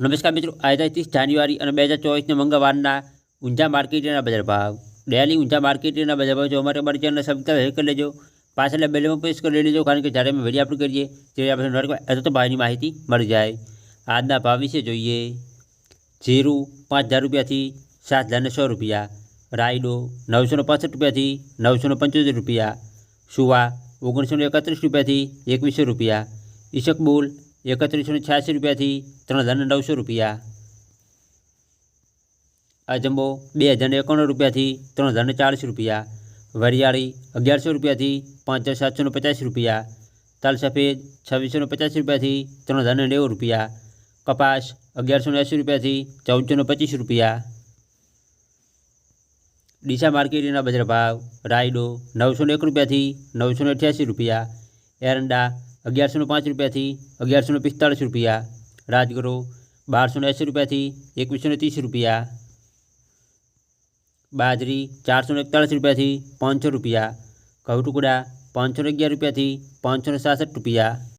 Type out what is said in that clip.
નમસ્કાર મિત્રો આજે ત્રીસ જાન્યુઆરી અને બે હજાર ચોવીસના મંગળવારના ઊંઝા માર્કેટના બજાર ભાવ ડેલી ઊંઝા માર્કેટના બજાર ભાવ જોવા માટે મારી ચેનલ સબસ્ક્રાઈબ જરૂર કરી લેજો પાછળ બેલમાં પ્રેસ કરી લેજો કારણ કે જ્યારે અમે વિડીયો અપલોડ કરીએ ત્યારે આપણે નોટિફિકેશન અથવા તો ભાવની માહિતી મળી જાય આજના ભાવ વિશે જોઈએ જીરું પાંચ હજાર રૂપિયાથી સાત હજારને સો રૂપિયા રાયડો નવસો ને પાસઠ રૂપિયાથી નવસો ને પંચોતેર રૂપિયા સુવા ઓગણીસો ને એકત્રીસ રૂપિયાથી એકવીસો રૂપિયા ઈશકબુલ એકત્રીસો ને છ્યાસી રૂપિયાથી ત્રણ હજાર ને નવસો રૂપિયા અજંબો બે હજાર ને એકાણું રૂપિયાથી ત્રણ હજાર ને ચાળીસ રૂપિયા વરિયાળી અગિયારસો રૂપિયાથી પાંચ હજાર સાતસો ને પચાસ રૂપિયા તલ સફેદ છવ્વીસો ને પચાસ રૂપિયાથી ત્રણ હજાર ને નેવું રૂપિયા કપાસ અગિયારસો ને એંસી રૂપિયાથી ચૌદસો ને પચીસ રૂપિયા ડીસા માર્કેટના બજાર ભાવ રાયડો નવસો ને એક રૂપિયાથી નવસો ને અઠ્યાસી રૂપિયા એરંડા અગિયારસો ને પાંચ રૂપિયાથી અગિયારસો ને પિસ્તાળીસ રૂપિયા રાજગરો બારસો ને એંસી રૂપિયાથી એકવીસો ને ત્રીસ રૂપિયા બાજરી ચારસો ને એકતાળીસ રૂપિયાથી પાંચસો રૂપિયા ઘઉં ટુકડા પાંચસો ને અગિયાર રૂપિયાથી પાંચસો ને સાસઠ રૂપિયા